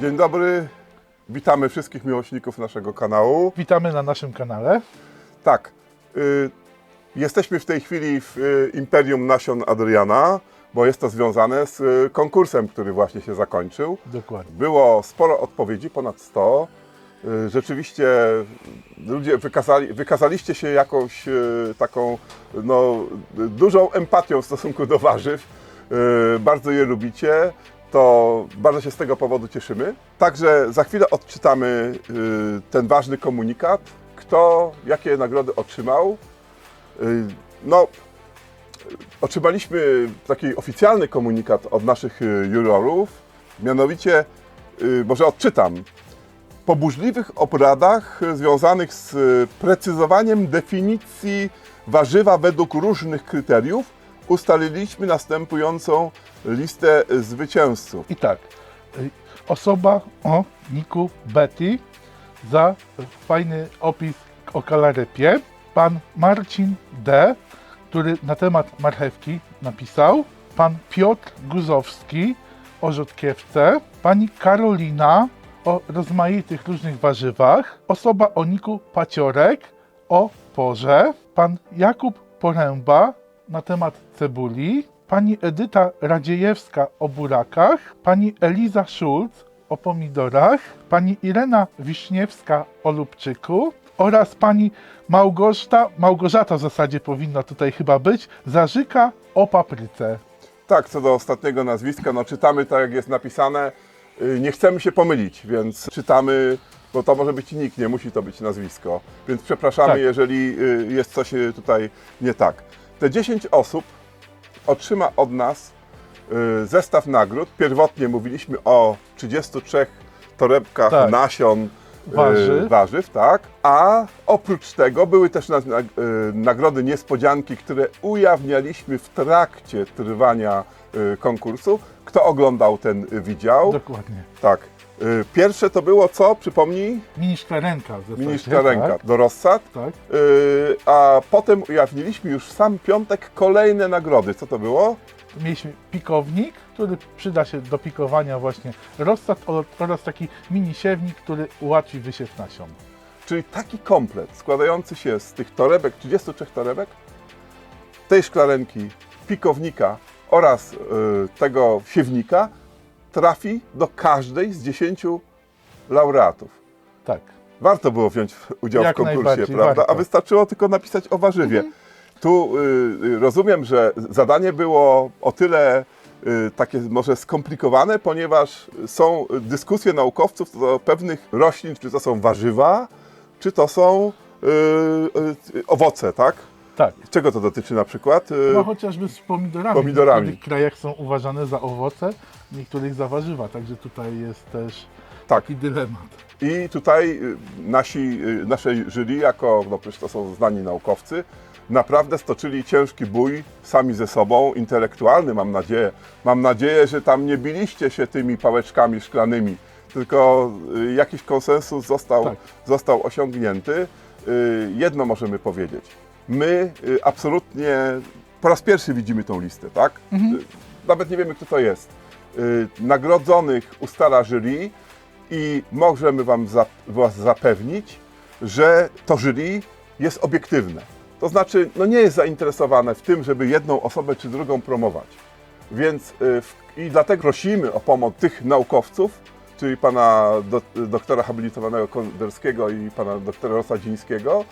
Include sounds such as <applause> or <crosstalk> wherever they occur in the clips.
Dzień dobry, witamy wszystkich miłośników naszego kanału. Witamy na naszym kanale. Tak, y, jesteśmy w tej chwili w y, Imperium Nasion Adriana, bo jest to związane z y, konkursem, który właśnie się zakończył. Dokładnie. Było sporo odpowiedzi, ponad 100. Y, Rzeczywiście ludzie wykazali, wykazaliście się jakąś y, taką no, dużą empatią w stosunku do warzyw. Y, Bardzo je lubicie. To bardzo się z tego powodu cieszymy. Także za chwilę odczytamy y, ten ważny komunikat. Kto jakie nagrody otrzymał. Y, No, otrzymaliśmy taki oficjalny komunikat od naszych y, jurorów. Mianowicie, może odczytam. Po burzliwych obradach związanych z precyzowaniem definicji warzywa według różnych kryteriów, ustaliliśmy następującą listę zwycięzców. I tak, y, osoba o niku Betty za fajny opis o kalarypie. Pan Marcin D., który na temat marchewki napisał. Pan Piotr Guzowski o rzodkiewce. Pani Karolina o rozmaitych różnych warzywach. Osoba o niku Paciorek o porze. Pan Jakub Poręba na temat cebuli. Pani Edyta Radziejewska o burakach. Pani Eliza Schulz o pomidorach. Pani Irena Wiśniewska o lubczyku. Oraz pani Małgorzata, Małgorzata w zasadzie powinna tutaj chyba być, Zarzyka o papryce. Tak, co do ostatniego nazwiska, no czytamy tak jak jest napisane. Y, Nie chcemy się pomylić, więc czytamy, bo to może być nick, nie musi to być nazwisko. Więc przepraszamy, Tak. jeżeli y, jest coś y, tutaj nie tak. Te 10 osób otrzyma od nas y, zestaw nagród. Pierwotnie mówiliśmy o 33 torebkach Tak. nasion y, Warzyw. warzyw, tak. A oprócz tego były też y, nagrody niespodzianki, które ujawnialiśmy w trakcie trwania konkursu. Kto oglądał ten widział? Dokładnie. Tak. Y, Pierwsze to było co? Przypomnij? Mini szklarenka. w Mini szklarenka Tak, do rozsad. tak. Y, A potem ujawniliśmy już w sam piątek kolejne nagrody. Co to było? Mieliśmy pikownik, który przyda się do pikowania właśnie rozsad oraz taki mini siewnik, który ułatwi wysiew nasion. Czyli taki komplet składający się z tych torebek, 33 torebek, tej szklarenki, pikownika oraz y, tego siewnika trafi do każdej z 10 laureatów. Tak. Warto było wziąć udział Jak w konkursie, prawda? warto. A wystarczyło tylko napisać o warzywie. Tu y, y, rozumiem, że zadanie było o tyle y, takie może skomplikowane, ponieważ są dyskusje naukowców co do pewnych roślin, czy to są warzywa, czy to są y, y, owoce, tak? Tak. Czego to dotyczy na przykład? Y, No chociażby z pomidorami. Pomidorami. W niektórych krajach są uważane za owoce, w niektórych za warzywa, także tutaj jest też tak. taki dylemat. I tutaj y, nasi, y, naszej jury, jako, no przecież to są znani naukowcy, naprawdę stoczyli ciężki bój sami ze sobą, intelektualny mam nadzieję. Mam nadzieję, że tam nie biliście się tymi pałeczkami szklanymi, tylko jakiś konsensus został, Tak. został osiągnięty. Jedno możemy powiedzieć. My y, absolutnie po raz pierwszy widzimy tą listę, tak? Y, Nawet nie wiemy, kto to jest. Y, Nagrodzonych ustala jury i możemy Wam Was zapewnić, że to jury jest obiektywne. To znaczy, no nie jest zainteresowane w tym, żeby jedną osobę czy drugą promować. Więc i dlatego prosimy o pomoc tych naukowców, czyli pana do, doktora habilitowanego Konderskiego i pana doktora Rosadzińskiego,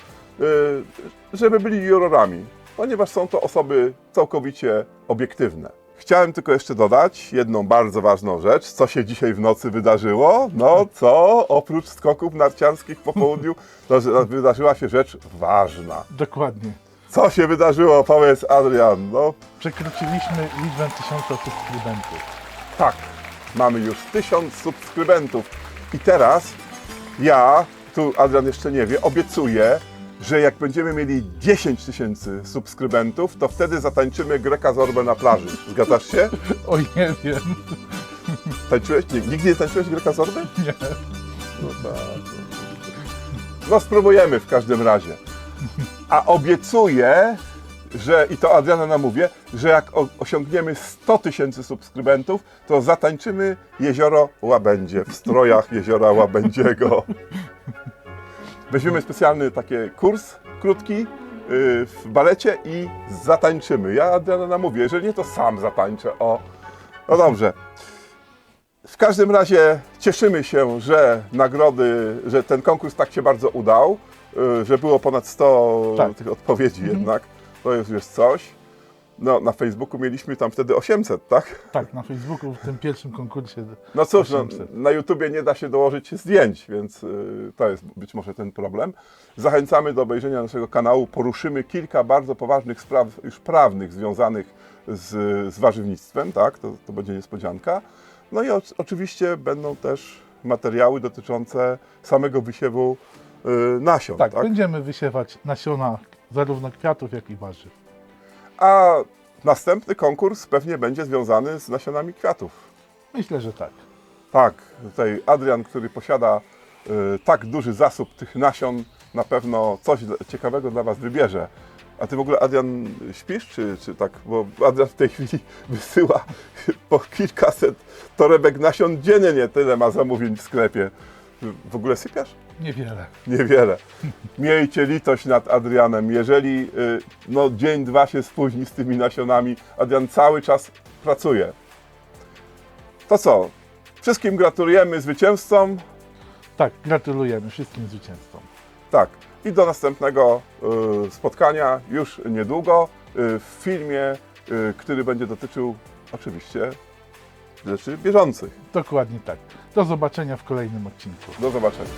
żeby byli jurorami, ponieważ są to osoby całkowicie obiektywne. Chciałem tylko jeszcze dodać jedną bardzo ważną rzecz, co się dzisiaj w nocy wydarzyło. No co, oprócz skoków narciarskich po południu, to, wydarzyła się rzecz ważna. Dokładnie. Co się wydarzyło, powiedz Adrian? No Przekroczyliśmy liczbę tysiąca subskrybentów. tak, mamy już tysiąc subskrybentów. I teraz ja, tu Adrian jeszcze nie wie, obiecuję, że jak będziemy mieli 10 tysięcy subskrybentów, to wtedy zatańczymy Greka Zorbę na plaży. Zgadzasz się? <laughs> Oj, nie wiem. Tańczyłeś? Nie, nigdy nie tańczyłeś Greka Zorby? Nie. No tak. No spróbujemy w każdym razie. A obiecuję, że, i to Adriana namówię, że jak o, osiągniemy 100 tysięcy subskrybentów, to zatańczymy Jezioro Łabędzie w strojach Jeziora Łabędziego. <laughs> Weźmiemy specjalny taki kurs krótki yy, w balecie i zatańczymy. Ja Adriana namówię, jeżeli nie, to sam zatańczę. O, no dobrze. W każdym razie cieszymy się, że nagrody, że ten konkurs tak się bardzo udał, y, że było ponad 100 Tak. tych odpowiedzi jednak. To jest już coś. No, na Facebooku mieliśmy tam wtedy 800, tak? Tak, na Facebooku w tym pierwszym konkursie. No cóż, no, 800. na YouTubie nie da się dołożyć zdjęć, więc y, to jest być może ten problem. Zachęcamy do obejrzenia naszego kanału. Poruszymy kilka bardzo poważnych spraw już prawnych związanych z, z warzywnictwem, tak? To, to będzie niespodzianka. No i o, oczywiście będą też materiały dotyczące samego wysiewu y, nasion, Tak, tak? będziemy wysiewać nasiona zarówno kwiatów, jak i warzyw. A następny konkurs pewnie będzie związany z nasionami kwiatów. Myślę, że tak. Tak, tutaj Adrian, który posiada y, tak duży zasób tych nasion, na pewno coś ciekawego dla Was wybierze. A Ty w ogóle, Adrian, śpisz, czy, czy tak? Bo Adrian w tej chwili <laughs> wysyła po kilkaset torebek nasion dziennie, tyle ma zamówień w sklepie. W ogóle sypiasz? Niewiele. Niewiele. Miejcie litość nad Adrianem. Jeżeli y, no, dzień, dwa się spóźni z tymi nasionami, Adrian cały czas pracuje. To co? Wszystkim gratulujemy zwycięzcom. Tak, gratulujemy wszystkim zwycięzcom. Tak. I do następnego y, spotkania już niedługo y, w filmie, y, który będzie dotyczył oczywiście rzeczy bieżących. Dokładnie tak. Do zobaczenia w kolejnym odcinku. Do zobaczenia.